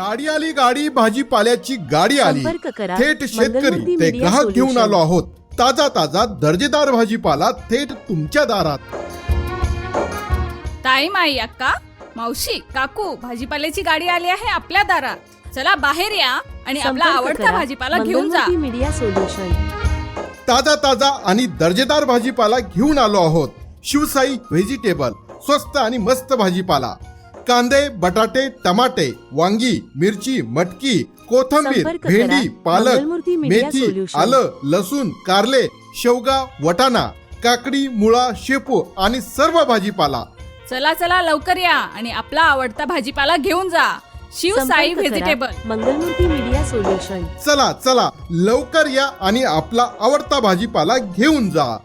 गाडी आली गाडी भाजीपाल्याची गाडी आली. संपर्क करा. थेट शेतकरी मंगलमूर्ती ते मीडिया ग्राहक घेऊन सोल्युशन. आलो आहोत. ताजा ताजा दर्जेदार भाजीपाला थेट तुमच्या दारात. ताई माई अक्का मावशी काकू भाजीपाल्याची गाडी आली आहे आपल्या दारात. चला बाहेर या आणि आपला संपर्क आवडता करा. भाजीपाला घेऊन जा. मंगलमूर्ती मीडिया सोल्युशन ताजा ताजा आणि दर्जेदार भाजीपाला घेऊन आलो आहोत. शिवसाई व्हेजिटेबल स्वस्त आणि मस्त भाजीपाला. कांदे बटाटे टमाटे वांगी मिरची मटकी कोथंबीर. भेंडी पालक मेथी. आलं लसूण कारले शेवगा वटाणा काकडी मुळा शेपू आणि सर्व भाजीपाला चला चला लवकर या आणि आपला आवडता भाजीपाला घेऊन जा Shivsai. Vegetable Mangalmurti media solution चला चला लवकर या आणि आपला आवडता भाजीपाला घेऊन जा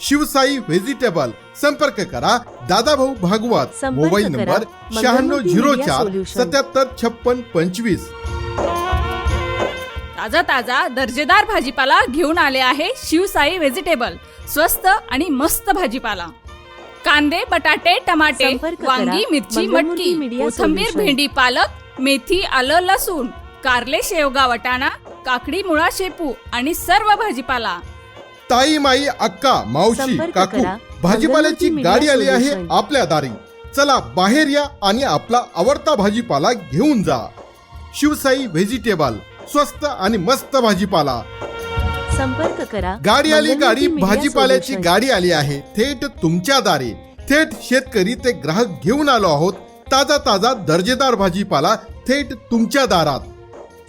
शिवसाई व्हेजिटेबल संपर्क करा दादाभाऊ भागवत मोबाईल. नंबर शहाण्णव झिरो चार. सत्याहत्तर छप्पन पंचवीस ताजा ताजा दर्जेदार भाजीपाला घेऊन आले आहे शिवसाई व्हेजिटेबल स्वस्त आणि मस्त भाजीपाला कांदे बटाटे टमाटे. वांगी मिरची मटकी कोथंबीर. भेंडी पालक मेथी आलं लसूण कारले शेवगा वटाणा काकडी मुळा शेपू आणि सर्व भाजीपाला ताई माई अक्का मावशी काकू. भाजीपाल्याची गाडी आली आहे. आपल्या दारी चला बाहेर या आणि आपला आवडता भाजीपाला घेऊन जा शिवसाई व्हेजिटेबल स्वस्त आणि मस्त भाजीपाला संपर्क करा गाडी आली गाडी भाजीपाल्याची. गाडी आली आहे थेट तुमच्या दारी थेट शेतकरी ते ग्राहक घेऊन आलो आहोत ताजा ताजा दर्जेदार भाजीपाला थेट तुमच्या दारात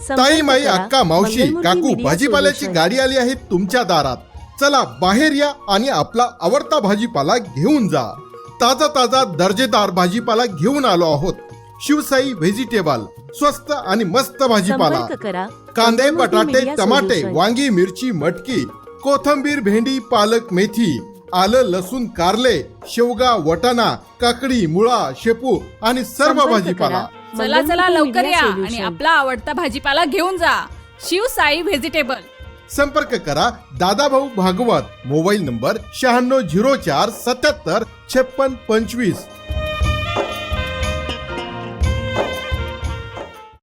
ताई माई. अक्का मावशी काकू भाजीपाल्याची. गाडी आली आहे तुमच्या दारात चला बाहेर या आणि आपला आवडता भाजीपाला घेऊन जा. ताजा ताजा दर्जेदार भाजीपाला घेऊन आलो आहोत. शिवसाई व्हेजिटेबल स्वस्त आणि मस्त भाजीपाला. कांदे बटाटे टमाटे. वांगी मिरची मटकी कोथंबीर भेंडी पालक मेथी आलं लसूण कारले शेवगा वटाणा काकडी मुळा शेपू आणि सर्व भाजीपाला. चला चला लवकर या आणि. आपला आवडता भाजीपाला घेऊन जा. शिवसाई व्हेजिटेबल. संपर्क करा दादाभाऊ भागवत मोबाईल नंबर शहाण्णव झिरो चार सत्याहत्तर छप्पन पंचवीस.